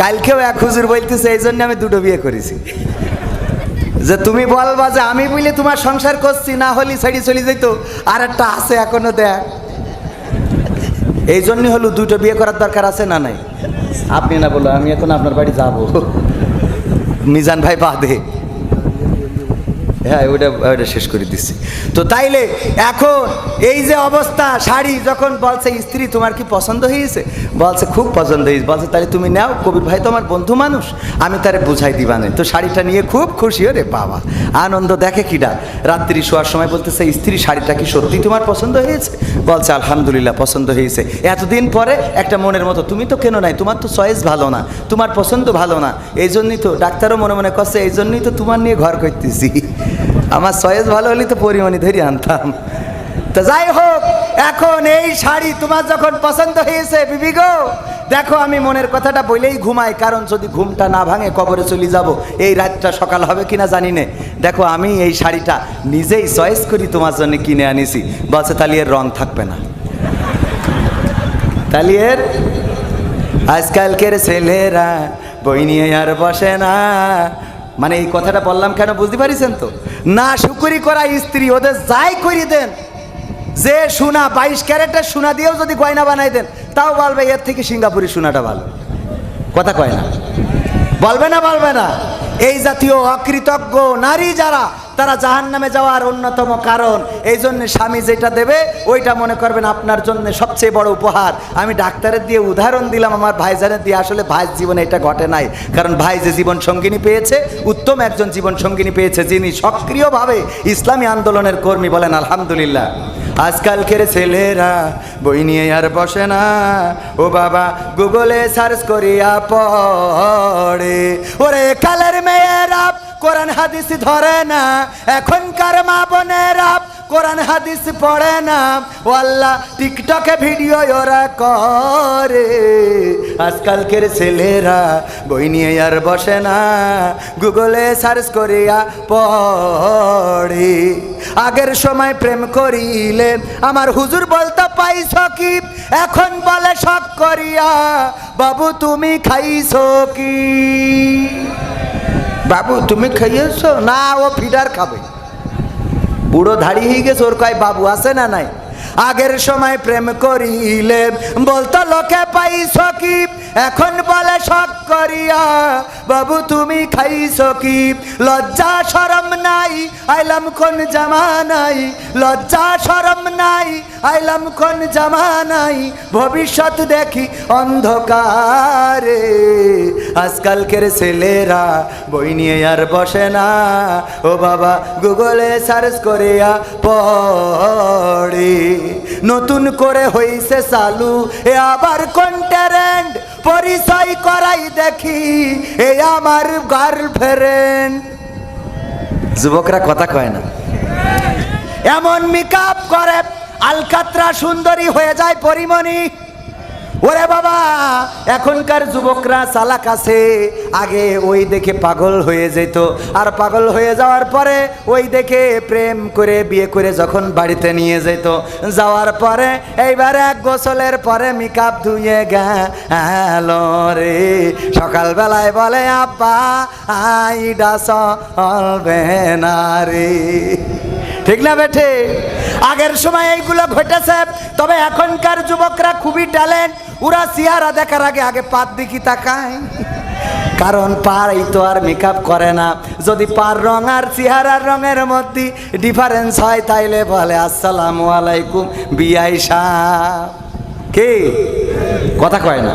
কালকেও এক হুজুর বলতেছে, এই জন্য আমি দুটো বিয়ে করেছি। যে তুমি বলবা যে, আমি বুঝলে তোমার সংসার করছি, না হলে ছেড়ে চলে যেত আর একটা আছে এখনও দেখ। এই জন্য হলো দুটো বিয়ে করার দরকার আছে না নাই? আপনি না বলো, আমি এখন আপনার বাড়ি যাব। মিজান ভাই বাদে। হ্যাঁ ওটা ওটা শেষ করে দিচ্ছি তো তাইলে এখন এই যে অবস্থা, শাড়ি যখন বলছে, স্ত্রী, তোমার কি পছন্দ হয়েছে বলছে, খুব পছন্দ হয়েছে বলছে তাহলে তুমি নাও, কবির ভাই তো আমার বন্ধু মানুষ, আমি তারে বুঝাই দিবানে তো শাড়িটা নিয়ে খুব খুশি রে বাবা, আনন্দ দেখে কিডা রাত্রি শোয়ার সময় বলতেছে, স্ত্রী, শাড়িটা কি সত্যি তোমার পছন্দ হয়েছে বলছে, আলহামদুলিল্লাহ, পছন্দ হয়েছে এতদিন পরে একটা মনের মতো, তুমি তো কেন নাই? তোমার তো চয়েস ভালো না, তোমার পছন্দ ভালো না। এই জন্যই তো ডাক্তারও মনে মনে করছে এই জন্যই তো তোমার নিয়ে ঘর করতেছি। আমার চয়েস ভালো হলে তো পরিমাণে ধরে আনতাম। তো যাই হোক, এখন এই শাড়ি তোমার যখন পছন্দ হয়েছে, বিবি গো, দেখো আমি মনের কথাটা বলেই ঘুমাই, কারণ যদি ঘুমটা না ভাঙে কবরে চলে যাব। এই রাতটা সকাল হবে কিনা জানি না। দেখো আমি এই শাড়িটা নিজেই চয়েস করি, তোমার জন্য কিনে আনিছি। বলছে তাহলে এর রং থাকবে না। তাহলে এর আজকালকের ছেলেরা বই নিয়ে আর বসে না। মানে এই কথাটা বললাম কেন বুঝতে পারিছেন তো? না শুকুরি করা স্ত্রী ওদের যাই করি দেন, যে সোনা বাইশ ক্যারেটের সোনা দিয়েও যদি গয়না বানাই দেন, তাও বলবে এর থেকে সিঙ্গাপুরি সোনাটা ভালো। কথা কয় না? বলবে না বলবে না। এই জাতীয় অকৃতজ্ঞ নারী যারা তারা জাহান নামে যাওয়ার অন্যতম কারণ, এই জন্য স্বামী যেটা দেবে, ওইটা মনে করবেন আপনার জন্য সবচেয়ে বড় উপহার। আমি ডাক্তারের দিয়ে উদাহরণ দিলাম, আমার ভাইজানের দিয়ে। আসলে ভাই জীবনে এটা ঘটে নাই। কারণ ভাই যে জীবন সঙ্গিনী পেয়েছে, উত্তম একজন জীবন সঙ্গিনী পেয়েছে, যিনি সক্রিয়ভাবে ইসলামী আন্দোলনের কর্মী বলেন, আলহামদুলিল্লাহ। আজকালকের ছেলেরা বই নিয়ে আর বসে না। ও বাবা, গুগলে সার্চ করিয়া পড়ে। ওরে কালের মেয়েরা কোরআন হাদিস ধরে না। এখনকার মা বোনেরা কোরআন হাদিস পড়ে না। ও আল্লাহ, টিকটকে ভিডিও ওরা করে। আজকালকের ছেলেরা বই নিয়ে আর বসে না। গুগলে সার্চ করিয়া পড়ে। আগের সময় প্রেম করিলে আমার হুজুর বলতে, পাইছ কি? এখন বলে শখ করিয়া। বাবু, তুমি খাইছ কি? বাবু, তুমি খাইয়েছ না, ও ফিডার খাবে। বুড়ো ধাড়ি হয়ে গেছে, ওর কয়, বাবু, আছে না নাই? আগের সময় প্রেম করিলে, বলতো, লোকে পাইছ কি? এখন বলে শখ করিয়া, বাবু, তুমি খাইছ কি? লজ্জা সরম নাই, আইলাম কোন জামানাই লজ্জা সরম নাই, আইলাম কোন জামানাই ভবিষ্যৎ দেখি অন্ধকারে। আজকালকের ছেলেরা বই নিয়ে আর বসে না। ও বাবা, গুগলে সার্চ করিয়া পড়ে। নতুন করে হইছে চালু, এ আবার কোন ট্যারেন্ট পরিচয় করাই দেখি এ আমার গার্লফ্রেন্ড যুবকরা কথা কয় না। এমন মেকআপ করে আলকাত্রা সুন্দরী হয়ে যায় পরিমণি। ওরে বাবা, এখনকার যুবকরা চালাক আছে। আগে ওই দেখে পাগল হয়ে যেত। আর পাগল হয়ে যাওয়ার পরে ওই দেখে প্রেম করে, বিয়ে করে যখন বাড়িতে নিয়ে যেত। যাওয়ার পরে এইবার এক গোসলের পরে মেকআপ ধুয়ে গেল রে। সকালবেলায় বলে, আব্বা, আইডা চলবে না রে। ঠিক না বেঠে? আগের সময় এইগুলো ঘটেছে, তবে এখনকার যুবকরা খুবই ট্যালেন্ট ওরা চেহারা দেখার আগে আগে পাত দেখি তাকায়। কারণ পার এই তো আর মেকআপ করে না। যদি পার রং আর চেহারার রঙের মধ্যে ডিফারেন্স হয়, তাইলে বলে, আসসালামু আলাইকুম বিআই সাহ কে? কথা কয় না।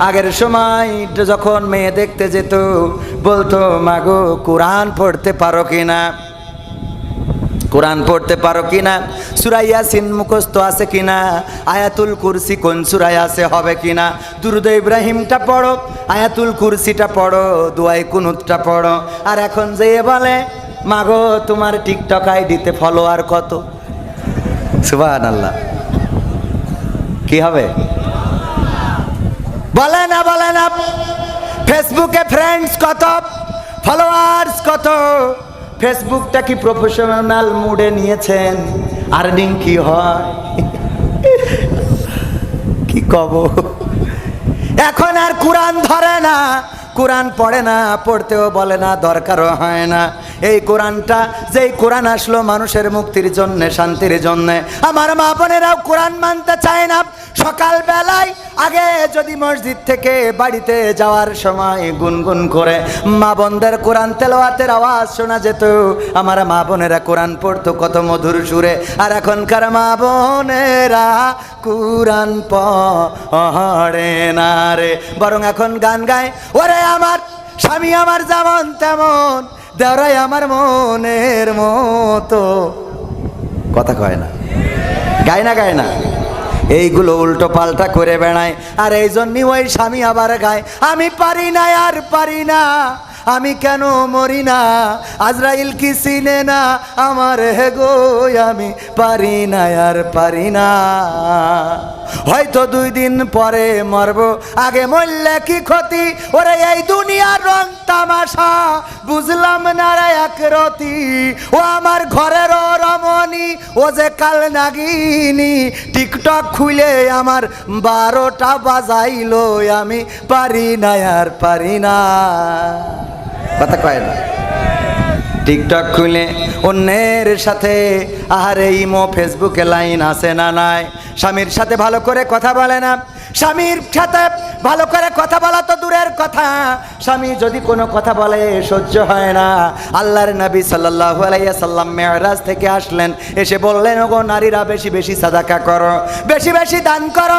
আগের সময় যখন মেয়ে দেখতে যেত, বলতো মাগো কোরআন পড়তে পারো কিনা? কোরআন পড়তে পারো কিনা? সুরাইয়া সিন মুখস্থ আছে কিনা? আয়াতুল কুরসি কোন সুরাই আছে, হবে কিনা? দুরুদ ইব্রাহিমটা পড়ো, আয়াতুল কুরসিটা পড়ো দুয়াই কুনুতটা পড়ো। আর এখন যে বলে মাগো তোমার টিকটক আইডিতে ফলোয়ার কত? সুবাহান আল্লাহ কি হবে? বলে না বলে না। ফেসবুকে ফ্রেন্ডস কত? ফলোয়ার্স কত? ফেসবুকটা কি প্রফেশনাল মুডে নিয়েছেন? আর্নিং কি হয়? কি কব? এখন আর কোরআন ধরে না। কোরআন পড়ে না, পড়তেও বলে না, দরকারও হয় না। এই কোরআনটা, যেই কোরআন আসলো মানুষের মুক্তির জন্য, শান্তির জন্যে। আমার মা বোনেরাও কোরআন মানতে চায় না। সকাল বেলায় আগে যদি মসজিদ থেকে বাড়িতে যাওয়ার সময় গুনগুন করে মা বোনদের কোরআন তেলাওয়াতের আওয়াজ শোনা যেত, আমার মা বোনেরা কোরআন পড়তো কত মধুর সুরে, আর এখনকার মা বোনেরা কোরআন পড়ে না রে। বরং এখন গান গায়, ওরে আমার স্বামী, আমার যেমন তেমন, দেওরাই আমার মনের মতো। কথা কয় না। গায় না গায় না। এইগুলো উল্টো পাল্টা করে বেড়ায়। আর এই জন্যই ওই স্বামী আবার গায়, আমি পারি না, আর পারি না। আমি কেন মরি না? আজরাইল কি চিনে না? আমার হে গো, আমি পারি না, আর পারি না। হয়তো দুই দিন পরে মরব। আগে মরলে কি ক্ষতি? ওরে এই দুনিয়ার রং তামাশা। বুঝলাম না রে এক রতি। ও আমার ঘরের রমণী, ও যে কাল নাগিনি। টিকটক খুলে আমার বারোটা বাজাইলো। আমি পারি না, আর পারি না। কথা কয় না। টিকটক খুলে অন্যের সাথে, আহারে ইমো, ফেসবুকে লাইন আছে না নাই? স্বামীর সাথে ভালো করে কথা বলে না। স্বামীর সাথে ভালো করে কথা বলা তো দূরের কথা। স্বামী যদি কোনো কথা বলে, সহ্য হয় না। আল্লাহর নবী আলাইহি সাল্লাম মেয়রাজ থেকে আসলেন। এসে বললেন, ওগো, নারীরা বেশি বেশি সাদাকা করো, বেশি বেশি দান করো।